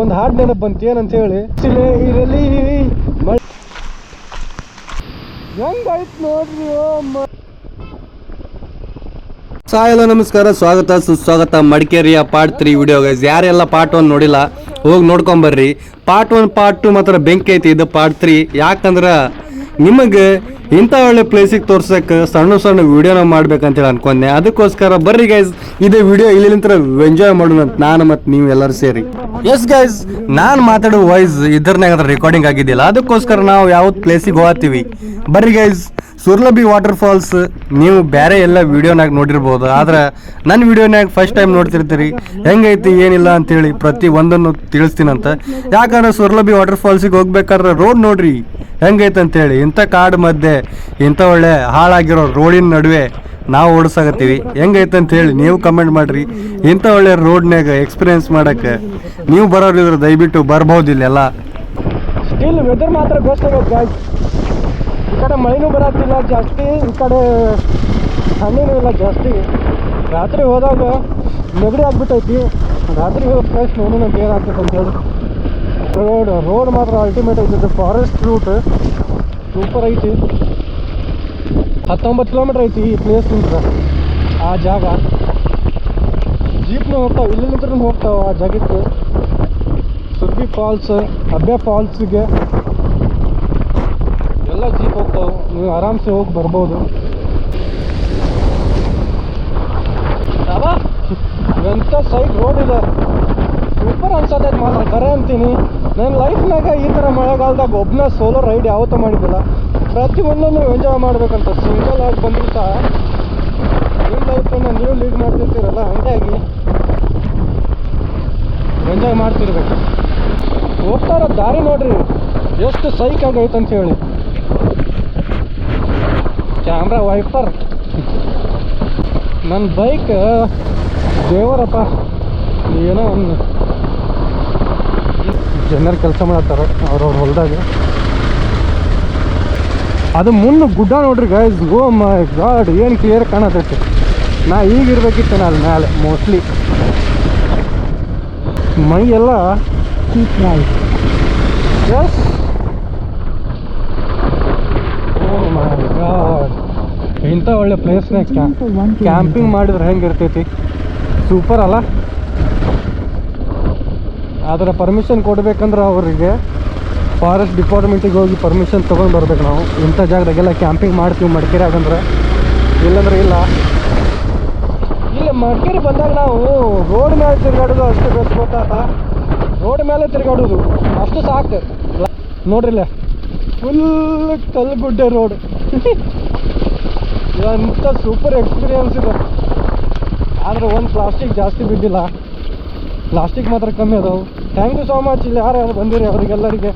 ಒಂದು ಹಾಡು ನೆನಪು ಬಂತು ಏನಂತ ಹೇಳಿ ಇರಲಿ ಹೆಂಗಾಯ್ತು ನೋಡ್ರಿ ಸಾಯಲ್ಲ ನಮಸ್ಕಾರ, ಸ್ವಾಗತ, ಸುಸ್ವಾಗತ, ಮಡಿಕೇರಿಯ ಪಾರ್ಟ್ ತ್ರೀ ವಿಡಿಯೋ ಗೈಸ್ ಯಾರೆಲ್ಲ ಪಾರ್ಟ್ ಒನ್ ನೋಡಿಲ್ಲ, ಹೋಗಿ ನೋಡ್ಕೊಂಬರ್ರಿ ಪಾರ್ಟ್ ಒನ್ ಪಾರ್ಟ್ ಟು ಮಾತ್ರ ಬೆಂಕಿ ಐತಿ, ಇದು ಪಾರ್ಟ್ ತ್ರೀ ಯಾಕಂದ್ರ ನಿಮಗೆ ಇಂಥ ಒಳ್ಳೆ ಪ್ಲೇಸಿಗೆ ತೋರ್ಸಕ್ಕೆ ಸಣ್ಣ ಸಣ್ಣ ವಿಡಿಯೋನ ಮಾಡ್ಬೇಕಂತೇಳಿ ಅನ್ಕೊಂಡೆ. ಅದಕ್ಕೋಸ್ಕರ ಬರ್ರಿ ಗೈಸ್ ಇದೇ ವಿಡಿಯೋ ಇಲ್ಲಿಂತ್ರ ಎಂಜಾಯ್ ಮಾಡೋಣ ಅಂತ ನಾನು ಮತ್ತು ನೀವು ಎಲ್ಲರೂ ಸೇರಿ. ಎಸ್ ಗೈಸ್ ನಾನು ಮಾತಾಡೋ ವಾಯ್ಸ್ ಇದ್ರನ್ನಾಗ ರೆಕಾರ್ಡಿಂಗ್ ಆಗಿದ್ದಿಲ್ಲ. ಅದಕ್ಕೋಸ್ಕರ ನಾವು ಯಾವ್ದು ಪ್ಲೇಸಿಗೆ ಹೋಗ್ತೀವಿ. ಬರ್ರಿ ಗೈಸ್ ಸುರ್ಲಭಿ ವಾಟರ್ ಫಾಲ್ಸ್ ನೀವು ಬೇರೆ ಎಲ್ಲ ವಿಡಿಯೋನಾಗ ನೋಡಿರ್ಬೋದು, ಆದ್ರೆ ನನ್ನ ವಿಡಿಯೋನಾಗ ಫಸ್ಟ್ ಟೈಮ್ ನೋಡ್ತಿರ್ತೀರಿ. ಹೆಂಗೈತಿ, ಏನಿಲ್ಲ ಅಂತೇಳಿ ಪ್ರತಿ ಒಂದನ್ನು ತಿಳಿಸ್ತೀನಂತ. ಯಾಕಂದ್ರೆ ಸುರ್ಲಭಿ ವಾಟರ್ ಫಾಲ್ಸಿಗೆ ಹೋಗ್ಬೇಕಾದ್ರೆ ರೋಡ್ ನೋಡ್ರಿ, ಹೆಂಗೈತೆ ಅಂತೇಳಿ. ಇಂಥ ಕಾಡು ಮಧ್ಯೆ, ಇಂಥ ಒಳ್ಳೆ ಹಾಳಾಗಿರೋ ರೋಡಿನ ನಡುವೆ ನಾವು ಓಡಿಸಾಕತ್ತೀವಿ. ಹೆಂಗೈತೆ ಅಂತ ಹೇಳಿ ನೀವು ಕಮೆಂಟ್ ಮಾಡ್ರಿ. ಇಂಥ ಒಳ್ಳೆ ರೋಡ್ನಾಗ ಎಕ್ಸ್ಪೀರಿಯನ್ಸ್ ಮಾಡಕ್ಕೆ ನೀವು ಬರೋರಿದ್ರೆ ದಯವಿಟ್ಟು ಬರ್ಬೋದು ಕಡೆ ಮಳೆನೂ ಬರತ್ತಿಲ್ಲ, ಜಾಸ್ತಿ ಈ ಕಡೆ ಹಣ್ಣಿನೂ ಇಲ್ಲ ಜಾಸ್ತಿ. ರಾತ್ರಿ ಹೋದಾಗ ನೆಗಡಿ ಆಗ್ಬಿಟ್ಟೈತಿ. ರಾತ್ರಿ ಹೋದ ಫ್ರೆಶ್ ನೋಡೋಣ ಏನಾಗ್ತೈತೆ ಅಂತ ಹೇಳಿ. ರೋಡ್ ರೋಡ್ ಮಾತ್ರ ಅಲ್ಟಿಮೇಟ್ ಐತಿ ಫಾರೆಸ್ಟ್ ರೂಟ್ ಸೂಪರ್ ಐತಿ. ಹತ್ತೊಂಬತ್ತು ಕಿಲೋಮೀಟ್ರ್ ಐತಿ ಈ ಪ್ಲೇಸ್ ಆ ಜಾಗ. ಜೀಪ್ನು ಹೋಗ್ತಾವೆ ನಿಂತ್ರೂ ಹೋಗ್ತಾವೆ ಆ ಜಾಗಕ್ಕೆ. ಸುರ್ಬಿ ಫಾಲ್ಸ್ ಅಬ್ಬೆ ಫಾಲ್ಸ್ಗೆ ಎಲ್ಲ ಜೀಪ್ ಹೋಗ್ತಾವೆ ನೀವು ಆರಾಮ್ಸೆ ಹೋಗಿ ಬರ್ಬೋದು. ಎಂಥ ಸೈಡ್ ರೋಡ್ ಇದೆ. ಸೂಪರ್ ಅನ್ಸತ್ತೆ ಮಾತ್ರ ಕರೆ ಅಂತೀನಿ. ನನ್ನ ಲೈಫ್ನಾಗ ಈ ಥರ ಮಳೆಗಾಲದಾಗ ಒಬ್ಬನ ಸೋಲೋ ರೈಡ್ ಯಾವತ್ತೂ ಮಾಡಿದ್ದಿಲ್ಲ. ಪ್ರತಿ ಒಂದನ್ನು ಎಂಜಾಯ್ ಮಾಡಬೇಕಂತ. ಸಿಂಗಲ್ ಆಗಿ ಬಂದರೂ ಸಹ ನಿಮ್ಮ ಲೈಫನ್ನು ನೀವು ಲೀಡ್ ಮಾಡ್ತಿರ್ತೀರಲ್ಲ, ಹಂಗಾಗಿ ಎಂಜಾಯ್ ಮಾಡ್ತಿರ್ಬೇಕು. ಹೋಗ್ತಾ ಇರೋ ದಾರಿ ನೋಡ್ರಿ. ಎಷ್ಟು ಸೈಕ್ ಆಗೈತೆ ಅಂತ ಹೇಳಿ. Camera wiper. ನನ್ನ ಬೈಕ್, ದೇವರಪ್ಪ. ಏನೋ ಒಂದು ಜನರು ಕೆಲಸ ಮಾಡತ್ತಾರೆ, ಅವ್ರವ್ರ ಹೊಲದಾಗ. ಅದು ಮುಂದೆ ಗುಡ್ಡ ನೋಡ್ರಿ ಗೈಸ್ ಓ ಮೈ ಗಾಡ್ ಏನು ಕ್ಲಿಯರ್ ಕಾಣತೈತೆ. ನಾ ಈಗ ಇರ್ಬೇಕಿತ್ತು ನಾನು ಮೇಲೆ ಮೋಸ್ಟ್ಲಿ ಮೈ ಎಲ್ಲ ಎಸ್ ಓ ಮೈ ಗಾಡ್ ಇಂಥ ಒಳ್ಳೆ ಪ್ಲೇಸ್ನಾಗ ಕ್ಯಾಂಪಿಂಗ್ ಮಾಡಿದ್ರೆ ಹೆಂಗೆ ಇರ್ತೈತಿ? ಸೂಪರ್ ಅಲ್ಲ? ಆದರೆ ಪರ್ಮಿಷನ್ ಕೊಡ್ಬೇಕಂದ್ರೆ ಅವರಿಗೆ ಫಾರೆಸ್ಟ್ ಡಿಪಾರ್ಟ್ಮೆಂಟಿಗೆ ಹೋಗಿ ಪರ್ಮಿಷನ್ ತೊಗೊಂಡು ಬರ್ಬೇಕು ನಾವು. ಇಂಥ ಜಾಗದಾಗೆಲ್ಲ ಕ್ಯಾಂಪಿಂಗ್ ಮಾಡ್ತೀವಿ ಮಡಿಕೇರಿಯಾಗಂದ್ರೆ. ಇಲ್ಲಂದ್ರೆ ಇಲ್ಲ. ಇಲ್ಲಿ, ಮಡಿಕೇರಿ ಬಂದಾಗ ನಾವು ರೋಡ್ ಮೇಲೆ ತಿರುಗಾಡೋದು ಅಷ್ಟು ಬೆಸ್ಟ್ ಗೊತ್ತಾತ ರೋಡ್ ಮೇಲೆ ತಿರುಗಾಡೋದು. ಅಷ್ಟು ಸಾಕು. ನೋಡ್ರಿಲ್ಲ? ಫುಲ್ ಕಲ್ಗುಡ್ಡೆ ರೋಡ್ ಎಂಥ ಸೂಪರ್ ಎಕ್ಸ್ಪೀರಿಯನ್ಸ್ ಇದೆ. ಆದರೆ ಒಂದು ಪ್ಲಾಸ್ಟಿಕ್ ಜಾಸ್ತಿ ಬಿದ್ದಿಲ್ಲ. ಪ್ಲಾಸ್ಟಿಕ್ ಮಾತ್ರ ಕಮ್ಮಿ ಅದಾವು. ಥ್ಯಾಂಕ್ ಯು ಸೋ ಮಚ್ ಇಲ್ಲಿ ಯಾರು ಯಾರು ಬಂದಿರಿ ಅವರಿಗೆಲ್ಲರಿಗೆ.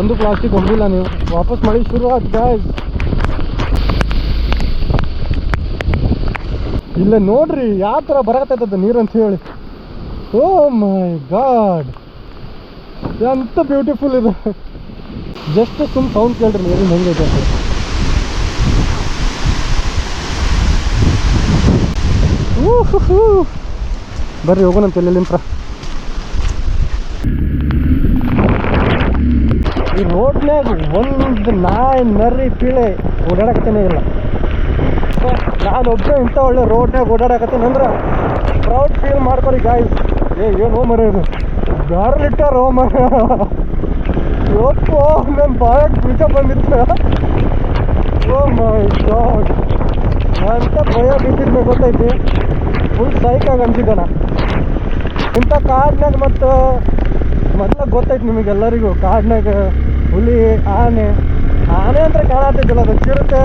ಒಂದು ಪ್ಲಾಸ್ಟಿಕ್ ಹೊಂದಿಲ್ಲ ನೀವು. ವಾಪಸ್ ಮಾಡಿ ಶುರು ಆಯ್ತು ಗಾಯ್ಸ್ ಇಲ್ಲೇ ನೋಡ್ರಿ, ಯಾವ ಥರ ಬರಕತ್ತೈತದ ನೀರು ಅಂತ ಹೇಳಿ. ಓ ಮೈ ಗಾಡ್ ಎಂತ ಬ್ಯೂಟಿಫುಲ್ ಇದೆ. ಜಸ್ಟ್ ಸುಮ್ ಸೌಂಡ್ ಕೇಳ್ರಿ ನೀರಿನ ಹೆಂಗೈತೆ ಊಹುಹು. ಬರ್ರಿ ಹೋಗೋಣಂತೆ ಎಲ್ಲೆಲ್ಲಿಂತ್ರ ಈ ರೋಡ್ನಾಗ ಒಂದು ನಾಯಿ ನರಿ ಪೀಳೆ ಓಡಾಡಕತ್ತೇನೆ ಇಲ್ಲ. ನಾನು ಒಬ್ಬ ಇಂಥ ಒಳ್ಳೆ ರೋಡ್ನಾಗ ಓಡಾಡಕತ್ತೀನಿ ಅಂದ್ರೆ ಪ್ರೌಡ್ ಫೀಲ್ ಮಾಡ್ಕೊರಿ ಗಾಯ್ಸ್ ಏ, ಏನು ಹೋಮರ ಇದು? ಗಾರ್ಲಿಟ್ಟಾರ ಓ ಮರ ಯಪ್ಪೋ ನನ್ನ ಬಾಯಕ್ಕೆ ಬೀಜ ಬಂದಿತ್ತು ಓ ಮೈ ಗಾಡ್. ಅಂತ ಭಯ ಬಿದ್ದಿದ್ದೆ ಗೊತ್ತೈತಿ? ಫುಲ್ ಸೈಕಾಗಿ ಅನ್ಸಿದ್ದಣ ಇಂಥ ಕಾಡ್ನಾಗ ಮತ್ತು ಮೊದಲ ಗೊತ್ತೈತೆ ನಿಮಗೆಲ್ಲರಿಗೂ ಕಾಡ್ನಾಗ ಹುಲಿ, ಆನೆ ಆನೆ ಅಂತ ಕಾಣತ್ತಿದ್ದಿಲ್ಲ ಅದು ಚಿರತೆ,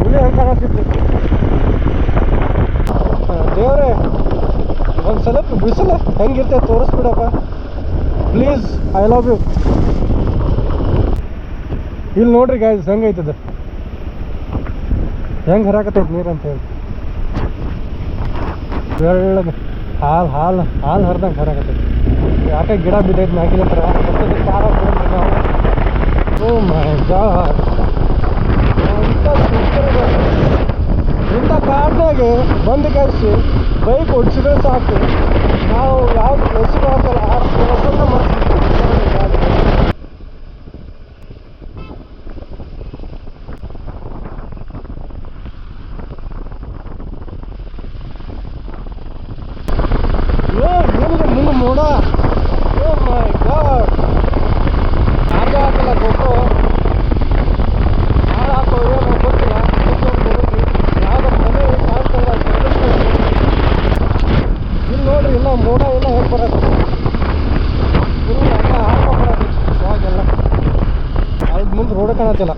ಹುಲಿ ಹಂಗೆ ಕಾಣತ್ತಿತ್ತು ದೇವ್ರೆ, ಒಂದು ಸ್ವಲ್ಪ ಬಿಸಿಲು ಹೆಂಗಿರ್ತೈತೆ ತೋರಿಸ್ಬಿಡಪ್ಪ. ಪ್ಲೀಸ್ ಐ ಲವ್ ಯು ಇಲ್ಲಿ ನೋಡ್ರಿ ಗಾಯ್ಸ್ ಹೆಂಗೈತದ? ಹೆಂಗೆ ಹರಾಕತ್ತೈತೆ ನೀರು ಅಂತ ಹೇಳಿ. ಬೆಳ್ಳಗೆ ಹಾಲು ಹಾಲು ಹಾಲು ಹರಿದಂಗೆ ಹರಾಕತ್ತೈತಿ ಯಾಕೆ ಗಿಡ ಬಿದ್ದೈತೆ ಮ್ಯಾಗಿನ ಹತ್ರ ಓ ಮೈ ಗಾಡ್. ಇಂಥ ಕಾಡ್ನಾಗೆ ಬಂದು ಕಳಿಸಿ ಬೈಕ್ ಓಡಿಸಿದ್ರೆ ಸಾಕು. ನಾವು ಯಾವ ಪ್ಲೇಸಿಗೆ ಹೋಗಲ್ಲ ಆ ಪ್ಲೇಸನ್ನು ಮರ್ತ್ಬಿಡ್ತೀವಿ. ಏ ಏನಿದೆ ಮುಂದೆ ಮೋಡ ಓ ಮೈ ಗಾಡ್ ಹಾಗೆ ಹಾಕಲ್ಲ ಗೊತ್ತು ಹಾಳು ಹಾಕೋ ಏನೋ ಗೊತ್ತಿಲ್ಲ ಅದಕ್ಕೊಂದು ಹುಡುಗಿ ಯಾವುದೋ ಮನೆ ಕಾಣ್ತಲ್ಲ ಇಲ್ಲಿ ನೋಡ್ರಿ ಇಲ್ಲ ಮೋಡ ಎಲ್ಲ ಹೇಗೆ ಬರೋದು ಫುಲ್ ಹಂಗ ಹಾಕೋ ಬರೋದು ಸ್ವಾಗೆಲ್ಲ ಅಲ್ಲಿ ಮುಂದೆ ರೋಡ್ ಕಾಣತ್ತಿಲ್ಲ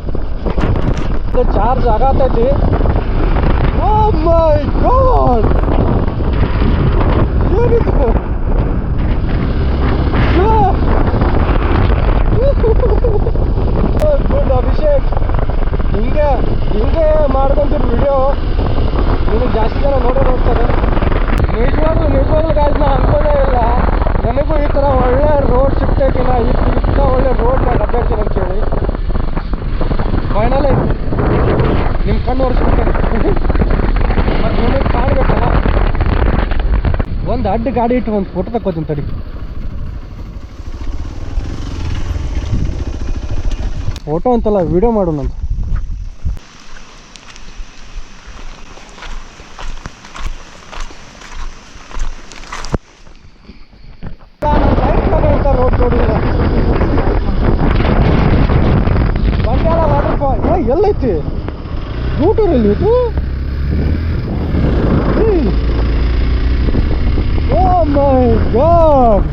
ಇದು ಚಾರ್ಜ್ ಆಗತೈತಿ ಓ ಮೈ ಗಾಡ್ ಏನಿದು ಗುಡ್ ಅಭಿಷೇಕ್ ಹಿಂಗೆ ಹಿಂಗೆ ಮಾಡ್ಕೊಂತಿರ್ ವಿಡಿಯೋ ನಿಮಗೆ ಜಾಸ್ತಿ ಜನ ನೋಡೇ ನೋಡ್ತಾರೆ ನಿಜವಾಗ್ಲೂ ನಿಜವಾಗ್ಲೂ ಗಾಯ್ಸ್ ನಾ ಅನ್ಕೊಂಡೇ ಇಲ್ಲ ನನಗೂ ಈ ಥರ ಒಳ್ಳೆ ರೋಡ್ ಸಿಗ್ತೈತಿ ನಾ ಈ ಇಂಥ ಒಳ್ಳೆ ರೋಡ್ ನಾನು ಅಡ್ಡಾಡ್ತೀನಿ ಅಂತೇಳಿ ಫೈನಲಿ ನಿಮ್ಮ ಕಣ್ಣು ಒರೆಸ್ಬಿಡ್ತೇನೆ ಮತ್ತು ನಿಮಗೆ ಕಾಣ್ಬೇಕಲ್ಲ ಒಂದು ಅಡ್ಡ ಗಾಡಿ ಇಟ್ಟು ಒಂದು ಫೋಟೋ ತಕ್ಕೋತೀನಿ ತಡಿ. ಫೋಟೋ ಅಂತಲ್ಲ ವಿಡಿಯೋ ಫಾಲ್ ಏ, ಎಲ್ಲೈತಿ? ಗೂಟೂರಲ್ಲಿ ಇದು? ಓ my god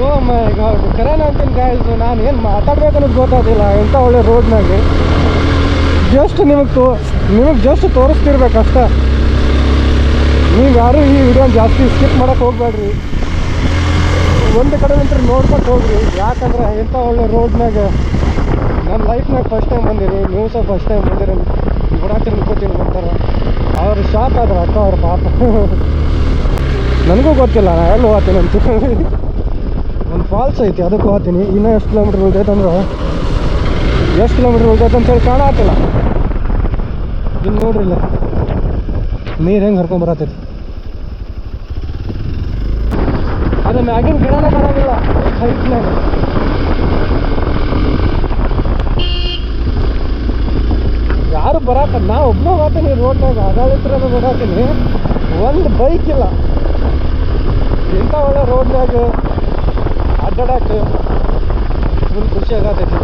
O my god ಕರೆನ ಅಂತೀನಿ ಗಾಯ್ಸ್ ನಾನು ಏನು ಮಾತಾಡ್ಬೇಕು ಅನ್ನೋದು ಗೊತ್ತಾದಿಲ್ಲ ಎಂಥ ಒಳ್ಳೆ ರೋಡ್ನಾಗೆ ಜಸ್ಟ್ ನಿಮಗೆ ತೋ ನಿಮಗೆ ಜಸ್ಟ್ ಅಷ್ಟೇ ನೀವು ಯಾರೂ ಈ ವಿಡಿಯೋ ಜಾಸ್ತಿ ಸ್ಕಿಪ್ ಮಾಡಕ್ಕೆ ಹೋಗ್ಬೇಡ್ರಿ. ಒಂದು ಕಡೆ ನಿಂತ್ರೆ ನೋಡ್ಕೊಂಡು ಹೋಗ್ರಿ. ಯಾಕಂದ್ರೆ ಎಂಥ ಒಳ್ಳೆ ರೋಡ್ನಾಗ ನನ್ನ ಲೈಫ್ನಾಗ ಫಸ್ಟ್ ಟೈಮ್ ಬಂದಿರಿ ನೀವು ಸಹ ಫಸ್ಟ್ ಟೈಮ್ ಬಂದಿರಿ ಗುಡಾತಿ ಅನ್ಕೋತೀನಿ ಬರ್ತಾರೆ ಅವ್ರು ಶಾಕ್ ಆದ್ರೆ ಅಕ್ಕ ಅವ್ರ ಪಾಪ. ನನಗೂ ಗೊತ್ತಿಲ್ಲ, ನಾ ಎಲ್ಲಿ ಹೋಗ್ತೀನಿ ಅಂತ. ಒಂದು ಫಾಲ್ಸ್ ಐತಿ, ಅದಕ್ಕೆ ಹೋಗ್ತೀನಿ. ಇನ್ನೂ ಎಷ್ಟು ಕಿಲೋಮೀಟ್ರ್ ಉಳ್ದೈತೆ ಅಂದ್ರೆ, ಎಷ್ಟು ಕಿಲೋಮೀಟ್ರ್ ಉಳ್ದೈತೆ ಅಂತೇಳಿ ಕಾಣತ್ತಿಲ್ಲ ಇನ್ನು ನೋಡ್ರಿ ಇಲ್ಲ. ನೀರು ಹೆಂಗೆ ಹರ್ಕೊಂಡ್ ಬರತೈತಿ ಅದು ಮ್ಯಾಗಿನ ಗಿಡನೇ ಕಾಣೋದಿಲ್ಲ ಹೈಟ್ನಾಗ ಯಾರು ಬರಾಕ ನಾ ಒಬ್ಬನೇ ಹೋಗ್ತೀನಿ, ರೋಡ್ನಾಗ ಆಡಳಿತರ ನೋಡಾತೀನಿ ಒಂದು ಬೈಕ್ ಇಲ್ಲ. ಇಂಥ ಒಳ್ಳೆ ರೋಡ್ನಾಗ ಅಡ್ಡಾಡಕ್ಕೆ ಫುಲ್ ಖುಷಿ ಆಗತೈತಿ.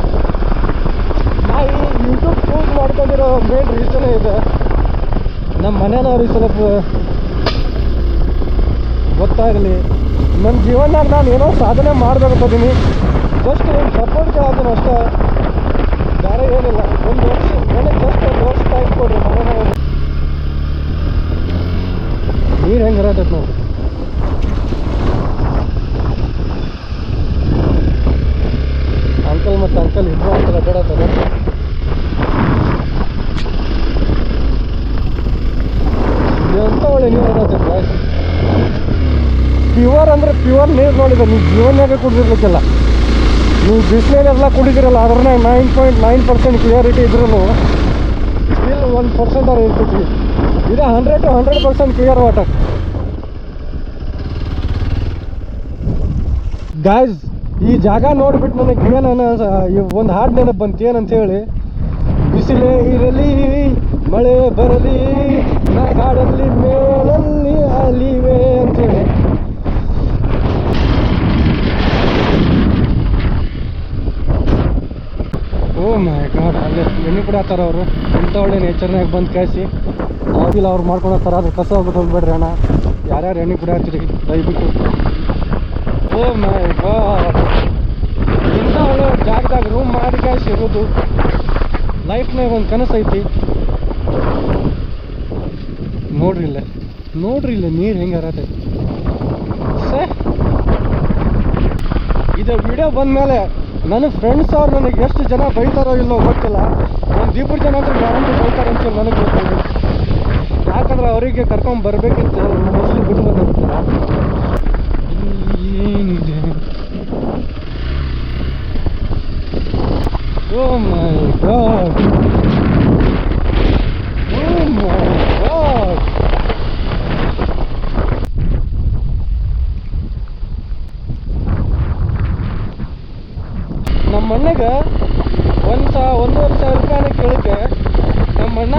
ನಾ ಈ ಯೂಟ್ಯೂಬ್ ಚೂಸ್ ಮಾಡ್ಕೊಂಡಿರೋ ಮೇನ್ ರೀಸನ್ ಇದೆ? ನಮ್ಮ ಮನೆಯವ್ರಿಗೆ ಸ್ವಲ್ಪ ಗೊತ್ತಾಗಲಿ. ನನ್ನ ಜೀವನದಾಗ ನಾನು ಏನೋ ಸಾಧನೆ ಮಾಡ್ಬೇಕಂತೀನಿ ಜಸ್ಟ್ ಒಂದು ಸಪೋರ್ಟ್ ಕೇಳ್ತೀನಿ ಅಷ್ಟೇ. ಬೇರೆ ಏನಿಲ್ಲ. ಒಂದು ನೀರು ಹೆಂಗೆ ಇರತೈತೆ ನೋಡಿ. ಅಂಕಲ್ ಮತ್ತು ಅಂಕಲ್ ಇಬ್ಬರು ಅಂಕಲ್ ಅಡ್ಡಾಡತ್ತದ ಎಂತ ಒಳ್ಳೆ ನೀರು ಇರತ್ತೆ ಪ್ಯೂರ್ ಅಂದರೆ ಪ್ಯೂರ್ ನೀರು ನೋಡಿದೆ ನೀವು ಜೀವನಾಗೆ ಕುಡಿದಿರ್ಬೇಕಿಲ್ಲ ನೀವು ಬಿಸಿನೀರೆಲ್ಲ ಕುಡಿದಿರಲ್ಲ ಅದ್ರನ್ನ nine point nine percent clarity ಇದ್ರೂ ಸ್ಟಿಲ್ ಒನ್ ಪರ್ಸೆಂಟ್ ಅವ್ರು ಇರ್ತೈತಿ. ಇದು hundred to hundred percent clear water guys ಈ ಜಾಗ ನೋಡ್ಬಿಟ್ಟು ನನಗೆ ಏನು ಒಂದು ಹಾಡು ನೆನಪು ಬಂತು, ಏನಂತ ಹೇಳಿ. ಬಿಸಿಲೇ ಇರಲಿ, ಮಳೆ ಬರಲಿ ನಾ ಕಾಡಲ್ಲಿ ಮೇಲಲ್ಲಿ ಅಲಿವೆ ಅಂತೇಳಿ ಓ ಮೈ ಗಾಡ್ ಅಲ್ಲೇ ಎಣ್ಣೆ ಕುಡಿಯತ್ತಾರ ಅವರು. ಇಂಥ ಒಳ್ಳೆ ನೇಚರ್ನಾಗ ಬಂದು ಕಾಯಿಸಿ. ಅವ್ರಿಲ್ಲ ಅವ್ರು ಮಾಡ್ಕೊಂಡು ಹೋಗ್ತಾರ ಅದು ಕಸ ಹೋಗ್ಬಿಟ್ಟು ಅಣ್ಣ. ಯಾರ್ಯಾರು ಎಣ್ಣೆ ಕುಡಿಯತ್ತೀರಿ ದಯವಿಟ್ಟು. ಓ ಮೈ ಗಾಡ್ ಇಂಥ ಒಳ್ಳೆ ಜಾಗದಾಗ ರೂಮ್ ಮಾಡಿ ಕಾಯಿಸಿ ಇರೋದು. ಲೈಫ್ನಾಗ ಒಂದು ಕನಸು ಐತಿ. ನೋಡ್ರಿ ಇಲ್ಲ. ನೋಡ್ರಿ ಇಲ್ಲ, ನೀರು ಹೆಂಗೆ ಹರತೈತಿ ಸೇ ಇದು ವಿಡಿಯೋ ಬಂದಮೇಲೆ ನನ್ನ ಫ್ರೆಂಡ್ಸ್ ಅವ್ರು ನನಗೆ ಎಷ್ಟು ಜನ ಬೈತಾರೋ ಇಲ್ಲೋ ಗೊತ್ತಿಲ್ಲ. ಒಂದು ಇಬ್ಬರು ಜನ ಅಂದ್ರೆ ಗ್ಯಾರಂಟಿ ಬೈತಾರೆ ಅಂತ ನನಗೆ ಗೊತ್ತಿಲ್ಲ. ಯಾಕಂದ್ರೆ ಅವರಿಗೆ ಕರ್ಕೊಂಡ್ ಬರ್ಬೇಕಿತ್ತು. ಮೊದಲು ಬಿಟ್ಟು ಬಂದಿರ್ತಾರ. ಏನಿದೆ? ಓ ಮೈ god. Oh my god. ಅಣ್ಣಗೆ ಒಂದು ಸಾ, ಒಂದೂವರೆ ಸಾವಿರ ರೂಪಾಯಿನ ಕೇಳಕ್ಕೆ ನಮ್ಮ ಅಣ್ಣ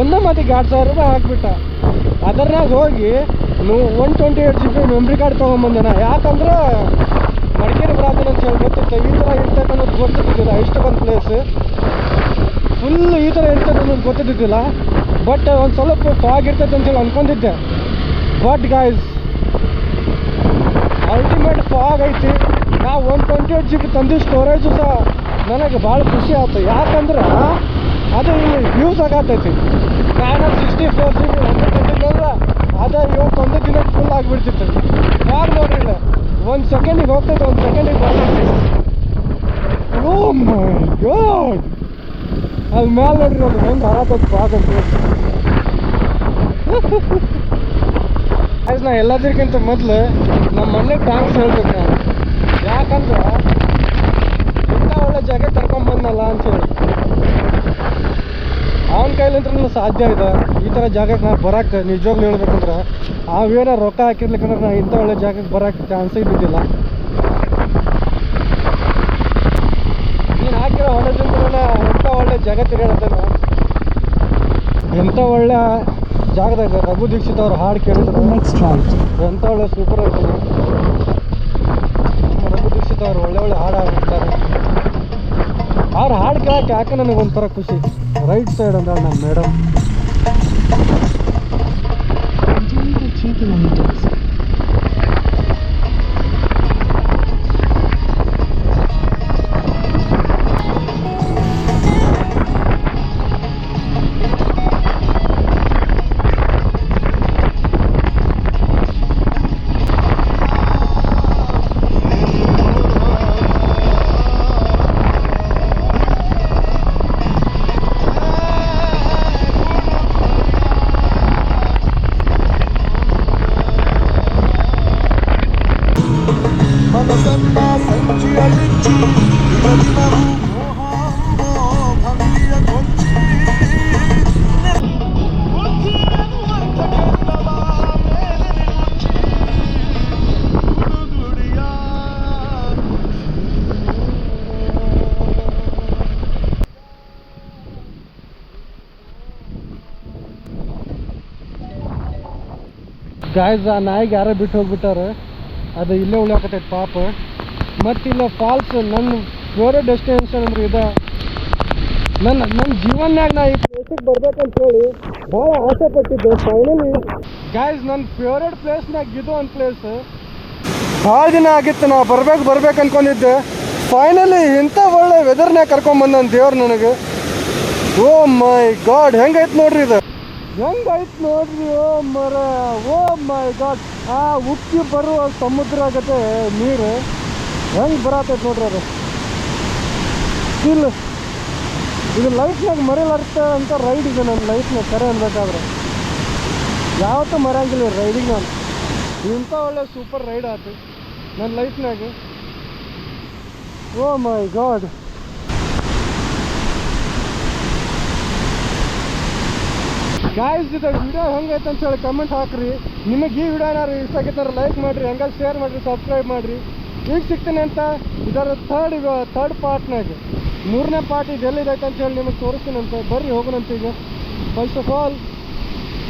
ಒಂದೇ ಮಾತಿಗೆ ಎರಡು ಸಾವಿರ ರೂಪಾಯಿ ಹಾಕ್ಬಿಟ್ಟ. ಅದರ್ನಾಗ ಹೋಗಿ, ನೂ one twenty eight G B memory card ತೊಗೊಂಬಂದನ ಯಾಕಂದ್ರೆ, ಮಡಿಕೇರಿ ಬರಾತನ ಅಂತ ಹೇಳಿ ಗೊತ್ತಿತ್ತು, ಈ ಥರ ಇರ್ತೈತೆ ಅನ್ನೋದು ಗೊತ್ತಿದ್ದಿಲ್ಲ ಬಂದ ಪ್ಲೇಸ್ ಫುಲ್ ಈ ಥರ ಇರ್ತೈತೆ ಅನ್ನೋದು ಗೊತ್ತಿದ್ದಿಲ್ಲ ಬಟ್ ಒಂದು ಸ್ವಲ್ಪ ಫಾಗ್ ಇರ್ತೈತೆ ಅಂತೇಳಿ ಅಂದ್ಕೊಂಡಿದ್ದೆ ಬಟ್ ಗಾಯ್ಸ್ ಅಲ್ಟಿಮೇಟ್ ಫಾಗ್ ಐತಿ. ನಾ one twenty eight G B ತಂದು ಸ್ಟೋರೇಜು ಸಹ ನನಗೆ ಭಾಳ ಖುಷಿ ಆಯ್ತು ಯಾಕಂದ್ರೆ ಅದು ಯೂಸ್ ಆಗತ್ತೈತಿ ನಾನು ಸಿಕ್ಸ್ಟಿ ಫೋರ್ ಜಿ ಬಿ ತಂದಿದ್ದಂದ್ರೆ ಅದೇ ಇವತ್ತೊಂದು ದಿನಕ್ಕೆ ಫುಲ್ ಆಗಿಬಿಡ್ತಿತ್ತು. ಯಾರು ನೋಡಿಲ್ಲ? ಒಂದು ಸೆಕೆಂಡಿಗೆ ಹೋಗ್ತೈತೆ, ಒಂದು ಸೆಕೆಂಡಿಗೆ ಬರ್ತೈತಿ ಓ ಮೈ ಗಾಡ್ ಅಲ್ಲಿ ಮೇಲೆ ನೋಡ್ರಿ ಅದು ಹೆಂಗೆ ಹರತೈತೆ ಫಾಗ್ ಅಂತ ಆಯ್ತು ನಾ ಎಲ್ಲದಕ್ಕಿಂತ ಮೊದಲು ನಮ್ಮ ಮನೆಗೆ ಥ್ಯಾಂಕ್ಸ್ ಹೇಳ್ಬೇಕು ನಾನು. ಯಾಕಂದ್ರೆ ಇಂಥ ಒಳ್ಳೆ ಜಾಗ ಕರ್ಕೊಂಬಂದಲ್ಲ ಅಂತೇಳಿ. ಅವನ ಕೈಲಿಂತ್ರ ಸಾಧ್ಯ ಇದೆ. ಈ ಥರ ಜಾಗಕ್ಕೆ ನಾ ಬರಕ್ಕೆ ನಿಜವಾಗ್ಲೂ ಹೇಳ್ಬೇಕಂದ್ರೆ ಅವೇನೋ ರೊಕ್ಕ ಹಾಕಿರ್ಲಿಕ್ಕಂದ್ರೆ ನಾ ಇಂಥ ಒಳ್ಳೆ ಜಾಗಕ್ಕೆ ಬರಕ್ಕೆ ಚಾನ್ಸ್ ಇದ್ದಿದ್ದಿಲ್ಲ ನೀನು ಹಾಕಿರೋ ಹಣದಿಂದ ಎಂಥ ಒಳ್ಳೆ ಜಾಗ ತಿರುಗಾಡ್ತೇನೆ ಎಂಥ ಒಳ್ಳೆ ಜಾಗದಾಗ ರಘು ದೀಕ್ಷಿತ್ ಅವ್ರು ಹಾಡು ಕೇಳಿದ್ರು. ಎಂಥ ಒಳ್ಳೆ ಸೂಪರ್ ಇರ್ತದೆ ಅವ್ರು ಒಳ್ಳೆ ಒಳ್ಳೆ ಹಾಡು ಹಾಡ್ತಾರೆ. ಅವ್ರು ಹಾಡು ಕೇಳಕ್ಕೆ ಯಾಕೆ ನನಗೆ ಒಂಥರ ಖುಷಿ? ರೈಟ್ ಸೈಡ್ ಅಂದ್ರೆ ನಮ್ಮ ಮೇಡಮ್ ಚೀಟಿ for ಗಾಯ್ಸ್ ಆ ನಾಯಿಗೆ ಯಾರೋ ಬಿಟ್ಟು ಹೋಗ್ಬಿಟ್ಟಾರೆ. ಅದು ಇಲ್ಲೇ ಉಳಿಯಾಕತ್ತೈತೆ ಪಾಪ. ಮತ್ತು ಇಲ್ಲ ಫಾಲ್ಸ್ ನನ್ನ ಫೇವ್ರೇಟ್ ಡೆಸ್ಟಿನೇಷನ್ ಅಂದ್ರೆ ಇದೆ. ನನ್ನ ನನ್ನ ಜೀವನ್ಯಾಗ ನಾ ಈ ಪ್ಲೇಸಿಗೆ ಬರ್ಬೇಕಂತ ಹೇಳಿ ಭಾಳ ಆಸೆ ಪಟ್ಟಿದ್ದೆ. ಫೈನಲಿ ಗಾಯ್ಸ್ ನನ್ನ ಫೇವ್ರೇಟ್ ಪ್ಲೇಸ್ನಾಗ ಇದು ಒಂದು ಪ್ಲೇಸ್ ಭಾಳ ದಿನ ಆಗಿತ್ತು ನಾ ಬರ್ಬೇಕು ಬರ್ಬೇಕು ಅನ್ಕೊಂಡಿದ್ದೆ. ಫೈನಲಿ ಇಂಥ ಒಳ್ಳೆ ವೆದರ್ನ್ಯಾಗ ಕರ್ಕೊಂಬಂದ ದೇವ್ರು ನನಗೆ. ಓ ಮೈ ಗಾಡ್, ಹೆಂಗೈತೆ ನೋಡ್ರಿ ಇದು? ಹೆಂಗೈತೆ ನೋಡ್ರಿ, ಓ ಮರ, ಓ ಮೈ ಗಾಡ್. ಆ ಉಕ್ಕಿ ಬರುವ ಸಮುದ್ರ ಜೊತೆ ನೀರು. ಹೆಂಗೆ ಬರತೈತೆ ನೋಡ್ರಿ ಅದು? ಸ್ಟಿಲ್ ಇದು ಲೈಫ್ನಾಗ ಮರೆಯಲಾರ್ತ ಅಂತ ರೈಡ್ ಇದೆ ನನ್ನ ಲೈಫ್ನಾಗ ಕರೆ ಅನ್ಬೇಕಾದ್ರೆ. ಯಾವತ್ತೂ ಮರೆಯಂಗಿಲ್ಲ ರೈಡಿಂಗ್ ನಾನು. ಇಂಥ ಒಳ್ಳೆ ಸೂಪರ್ ರೈಡ್ ಆಯ್ತು ನನ್ನ ಲೈಫ್ನಾಗ ಓ ಮೈ ಗಾಡ್ ಗಾಯಸ್ ಇದು ವಿಡಿಯೋ ಹೆಂಗೈತೆ ಅಂತ ಹೇಳಿ ಕಮೆಂಟ್ ಹಾಕ್ರಿ. ನಿಮಗೆ ಈ ವಿಡಿಯೋ ಏನಾದ್ರು ಇಷ್ಟ ಆಗಿತ್ತಾರೆ ಲೈಕ್ ಮಾಡಿರಿ ಹೆಂಗಾದ್ರು ಶೇರ್ ಮಾಡಿರಿ ಸಬ್ಸ್ಕ್ರೈಬ್ ಮಾಡಿರಿ. ಈಗ ಸಿಗ್ತೀನಿ ಅಂತ? ಇದರ ಥರ್ಡ್ ಥರ್ಡ್ ಪಾರ್ಟ್ನಾಗ ಮೂರನೇ ಪಾರ್ಟ್ ಇದು ಎಲ್ಲಿದೈತೆ ಅಂತ ಹೇಳಿ ನಿಮಗೆ ತೋರಿಸ್ತೀನಂತೆ ಬರ್ರಿ ಹೋಗೋಣಂತ ಈಗ. First of all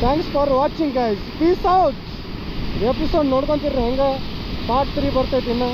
thanks for watching guys peace out episode ನೋಡ್ಕೊಂತೀರಿ ಹೆಂಗೆ. ಪಾರ್ಟ್ ತ್ರೀ ಬರ್ತೈತಿ ಇನ್ನು.